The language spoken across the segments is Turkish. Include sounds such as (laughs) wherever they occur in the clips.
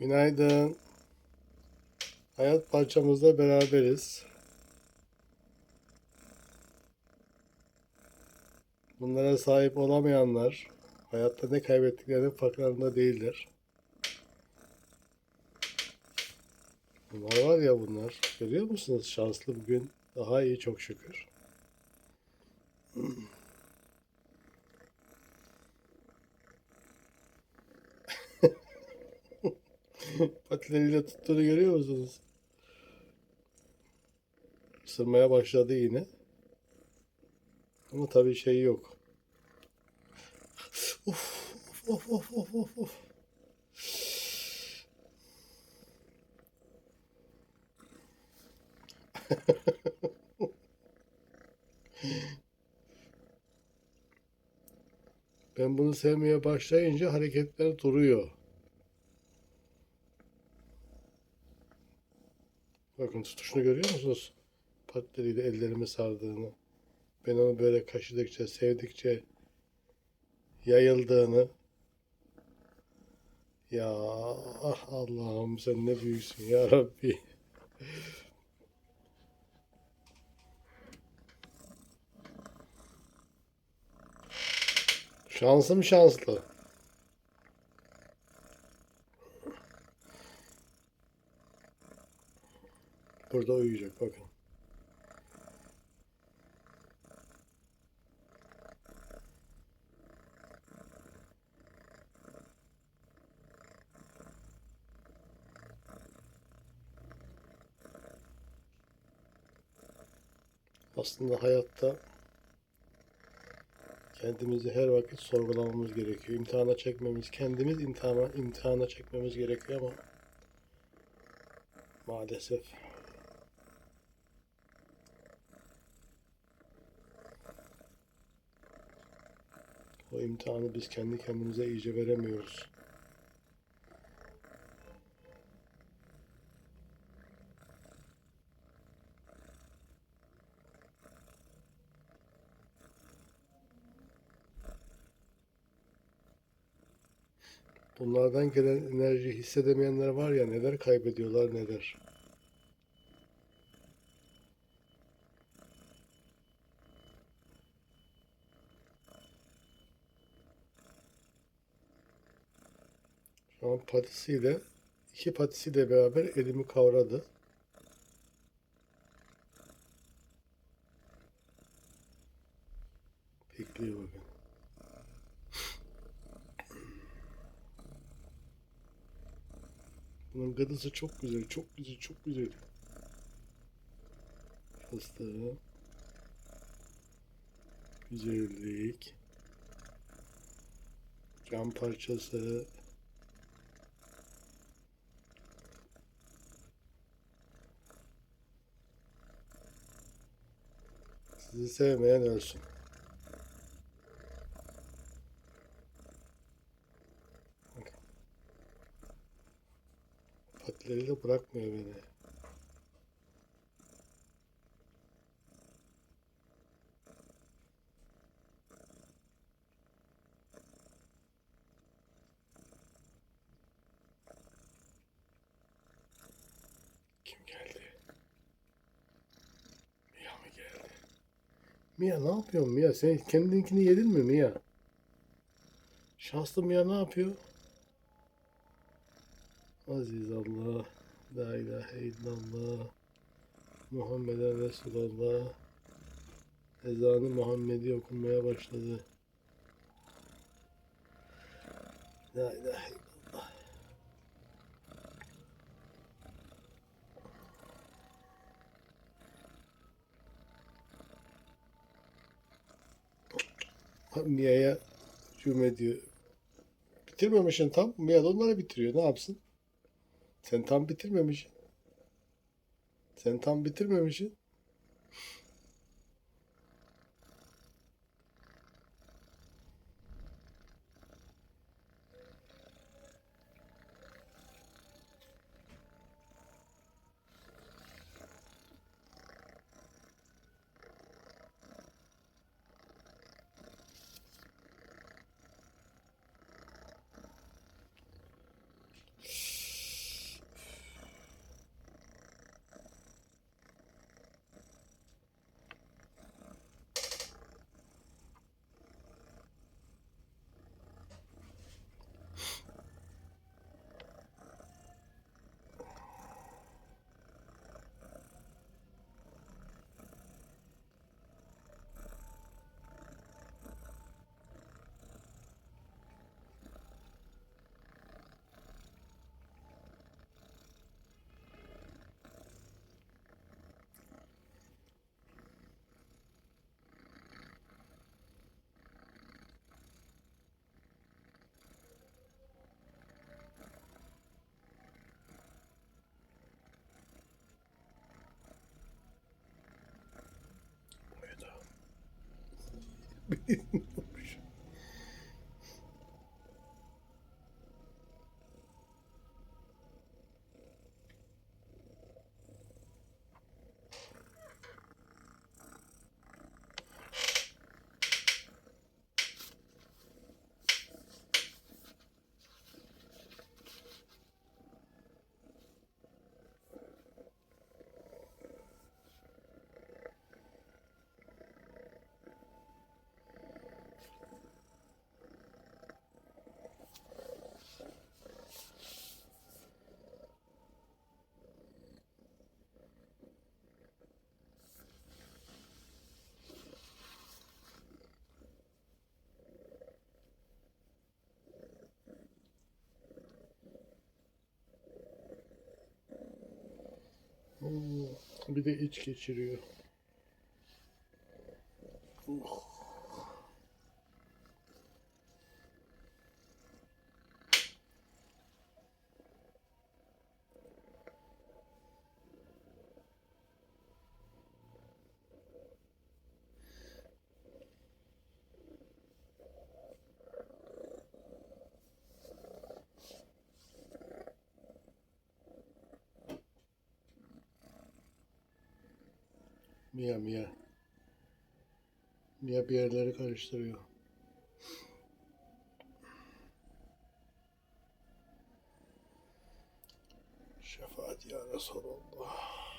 Günaydın. Hayat parçamızla beraberiz. Bunlara sahip olamayanlar hayatta ne kaybettiklerinin farklarında değiller. Bunlar var ya bunlar. Görüyor musunuz? Şanslı bugün daha iyi çok şükür. (clears throat) (laughs) Patileriyle tuttuğunu görüyor musunuz? Isırmaya başladı yine. Ama tabii şey yok. Of of of of of of. (laughs) Ben bunu sevmeye başlayınca hareketler duruyor. Bakın tutuşunu görüyor musunuz? Patleriyle ellerimi sardığını. Ben onu böyle kaşıdıkça, sevdikçe yayıldığını. Ya ah Allah'ım sen ne büyüksün ya Rabbi. Şansım şanslı. Burada uyuyacak bakın. Aslında hayatta kendimizi her vakit sorgulamamız gerekiyor. İmtihana çekmemiz, kendimiz imtihana, imtihana çekmemiz gerekiyor ama maalesef o imtihanı biz kendi kendimize iyice veremiyoruz. Bunlardan gelen enerji hissedemeyenler var ya neler kaybediyorlar neler. Şu an patisiyle iki patisiyle beraber elimi kavradı. Bekliyor bakın. Bunun gıdısı çok güzel, çok güzel, çok güzel. Fıstığı. Güzellik. Cam parçası. Sizi sevmeyen ölsün. Patileriyle bırakmıyor beni. Kim geldi? Mia mı geldi? Mia ne yapıyorsun Mia? Sen kendininkini yedin mi Mia? Şanslı Mia ne yapıyor? Aziz Allah, La ilahe illallah, Muhammeden Resulallah, ezanı Muhammedi okunmaya başladı. La ilahe illallah. Mia'ya hücum ediyor. Bitirmemişsin tam. Mia da onları bitiriyor. Ne yapsın? Sen tam bitirmemişsin. Sen tam bitirmemişsin. being (laughs) Bir de iç geçiriyor. Uh. Mia Mia. Mia bir yerleri karıştırıyor. Şefaat ya Resulallah.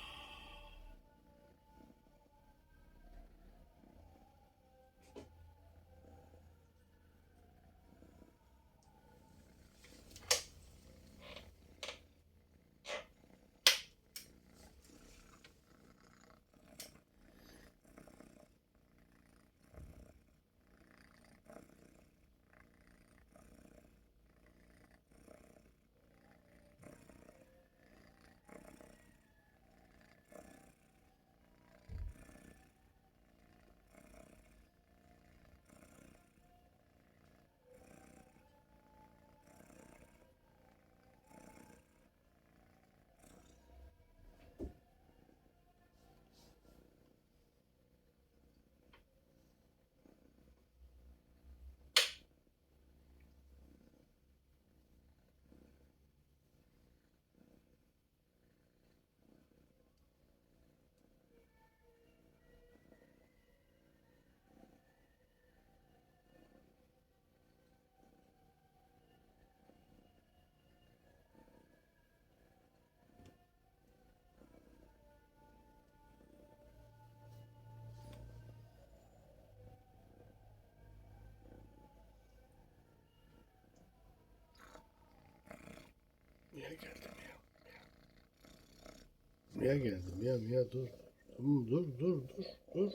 Mia geldi Mia. Mia geldi Mia Mia dur. Dur dur dur dur dur.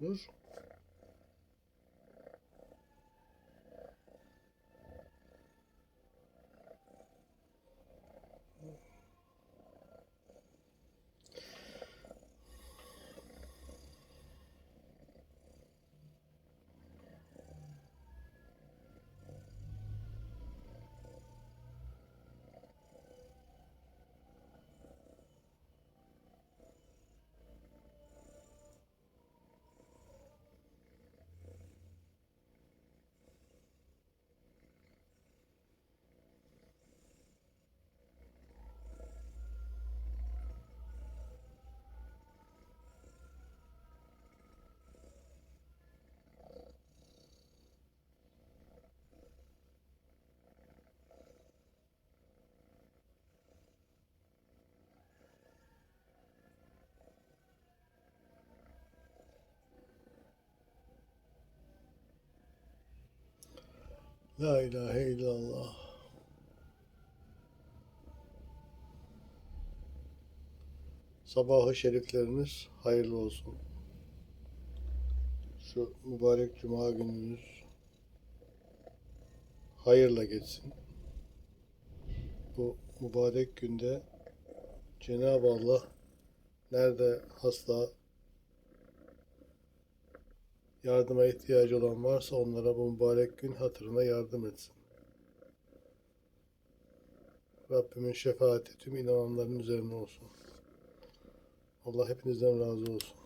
Dur. La ilahe illallah. Sabahı şerifleriniz hayırlı olsun. Şu mübarek cuma gününüz hayırla geçsin. Bu mübarek günde Cenab-ı Allah nerede hasta yardıma ihtiyacı olan varsa onlara bu mübarek gün hatırına yardım etsin. Rabbimin şefaati tüm inananların üzerine olsun. Allah hepinizden razı olsun.